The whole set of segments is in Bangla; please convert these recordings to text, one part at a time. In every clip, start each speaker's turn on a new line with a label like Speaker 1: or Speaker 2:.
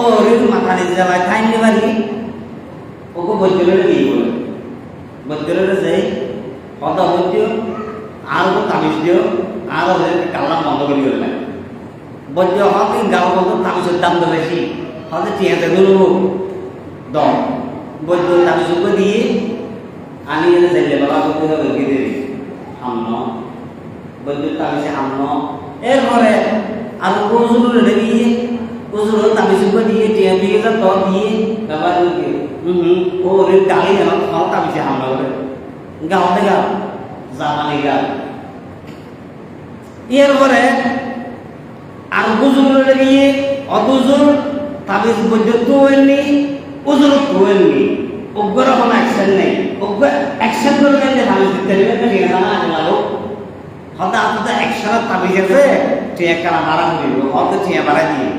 Speaker 1: ওর মাথা নিতে যাওয়ায় খাই নিতে পারি ওকে বৈদ্যুলের দিয়ে বলে। বৈদ্যুলের যে, কত বৈদ্য আর ওকে তামিজ দিও, আর ওদের কাল্লা বন্ধ করে দিও না বৈদ্য হতে গাও বন্ধ তামিজের দাম তো বেশি। হতে টিয়াতে গুলো দম। বৈদ্য তামিজ দিয়ে আমি এরপরে আর ওজুর দিয়ে ওজুর তামিজ দিয়ে টিয়া দিয়ে যা তো দিয়ে বাবা দিয়ে হুম ও রে গালি যেন খাও তামিজে হামলা করে গাও থেকে গাও জামানি গাও এরপরে আর গুজুর গিয়ে অগুজুর তাবিজ বৈদ্যুৎ হয়নি উজুর হয়নি অজ্ঞর কোনো অ্যাকশন নেই অজ্ঞ অ্যাকশন করবেন যে তাবিজ দিতে না ঠিক আছে না লাগো হয়তো আপনাদের অ্যাকশনের তাবিজ আছে টিয়া কারা বাড়া হইব হয়তো টিয়া বাড়াই দিয়ে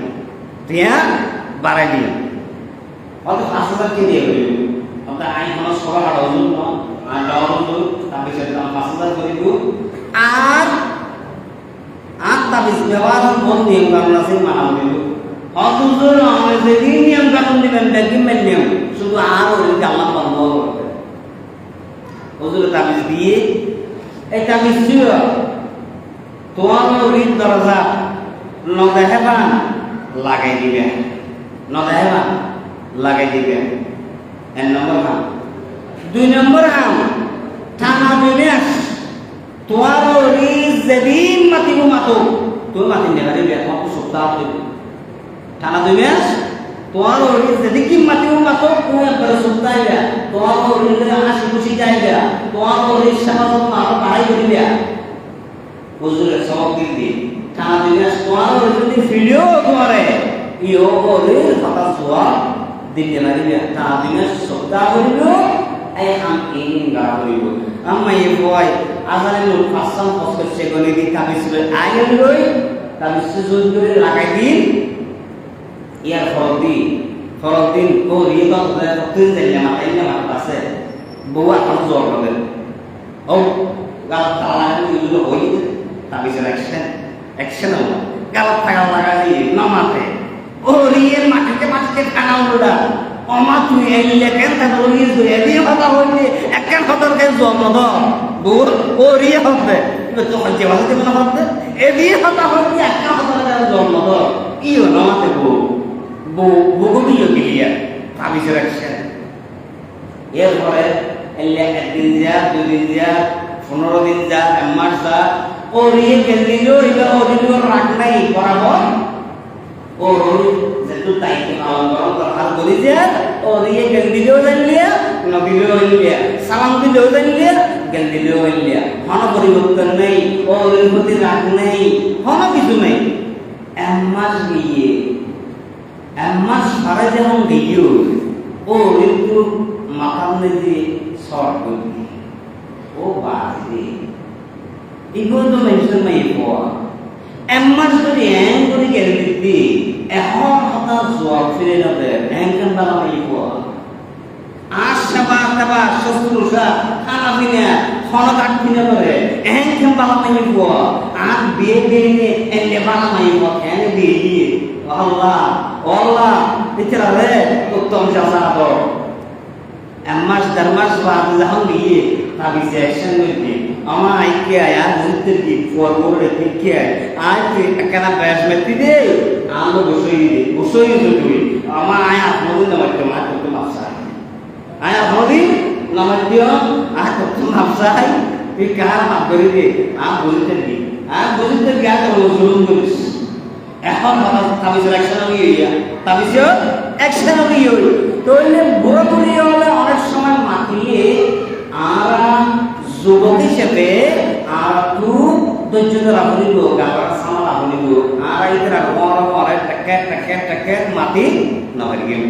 Speaker 1: টিয়া বাড়াই দিয়ে হয়তো পাঁচ হাজার টিয়া দিয়ে হইব হয়তো আইন কোনো সভা হাড় জন্য আইন দেওয়ার জন্য তাবিজের দাম পাঁচ হাজার করিব আর আর তাবিজ ব্যবহার কোন নিয়ম কানুন মানা নিয়ম কানুন দিবেন দেখবেন নিয়ম। শুধু আর বন্ধ হুজুর তাবিজ দিয়ে এই তাবিজ ছিল। তোমার ওই দরজা। ন দেখাবা লাগাই দিবে। ন দেখাবা লাগাই দিবে। এক নম্বর হাম। দুই নম্বর হাম, থানা বিনেশ তোমার ওই যেদিন মাতিব মাতো। তুমি মাতি নেবা দিবে তোমাকে সপ্তাহ দিবে থানা মাস তোমার ওই যদি কি মাতিব মাতো তুমি একবার সপ্তাহ দিবে তোমার ওই হাসি খুশি যাইবে তোমার ওই সামান্য আরও বাড়াই দিবে হুজুরের সবক দিন দিয়ে। থানা দুই মাস তোমার ওই যদি ভিডিও করে, ইও ওই কথা সোয়া দিনে লাগিবে। থানা দুই মাস সপ্তাহ করিব, এই আম ইন গা করিব। amma ye boy azare lo pasam posko segone di kamis be ayen loy kamis sujud করে লাগাই দিন। ইয়ার ফরক দিন ফরক দিন ও রিয়ে তো তুই যাইলে মাথায় না মাথা আছে বউয়া কাম জোর করে ও গাল তালা হই তাবিজের অ্যাকশন হলো গাল থাকা লাগাই নামাতে ও রিয়ে মাটিতে মাটিতে খানা উড়া অমা তুই এলিলে কেন তা বলি তুই এলি কথা হইলে একখান কথার কেন জন্ম দ বুর ও রিয়ে হবে তো হচ্ছে ভালো মনে হবে এলি কথা হইলে একখান কথার কেন জন্ম দ ইও নামাতে বউ বউ বউগুলিও গিলিয়া তাবিজের অ্যাকশন এরপরে এলে একদিন যা দুদিন যা পনেরো দিন যা এক মাস যা ও রিয়ে কেন দিলেও এবার রাগ নাই বরাবর ও যেহেতু দায়িত্ব পালন করার দরকার করি যে ও দিয়ে গেল দিলেও জানলিয়া ন দিলেও জানলিয়া সালাম দিলেও জানলিয়া গেল দিলেও জানলিয়া হন পরিবর্তন নেই ও ওর প্রতি রাগ নেই হন কিছু নেই এমাস গিয়ে এমাস সারা যেমন দিও ও একটু মাথার মধ্যে শর্ট করবি ও বাজে এগুলো তো মেনশন নাই পাওয়া এমাস যদি এং করে গেলে দিবি এখন হঠাৎ জোয়ার ফিরে যাবে কেন বালা মাই পোৱা আজ সেবা সেবা শুশ্রূষা খানা পিনা খনত আগ পিনে করে এং কেন বালা মাই পোৱা আগ বিয়ে বিয়ে এনে বালা মাই পোৱা এনে বিয়ে আল্লাহ আল্লাহ ইতরা রে উত্তম তাবি সেকশন করতে আমার আইকে আয়া ঘুরতে কি ফরওয়ার্ড থেকে আজ একখানা ব্যাস মেতি দে। আমি বসই দে বসই দে তুই আমার আয়া আপনাদের নামাইতে মা করতে মাপসা আয়া আপনাদের নামাইতে আ করতে মাপসা তুই কার মাপ করে দে? আম বলতে দি। আম বলতে গিয়া তো জুলুম এখন আমার তাবিজের অ্যাকশন আমি ইয়া তাবিজের অ্যাকশন আমি ইয়া হলে অনেক সময় মাতিয়ে আর যুবক হিসেবে আর তু ধৈর্য ধরা বলিব গাবার সামাল বলিব আর ধরা বড় বড় টাকা টাকা টাকা মাটি নহরি গেল।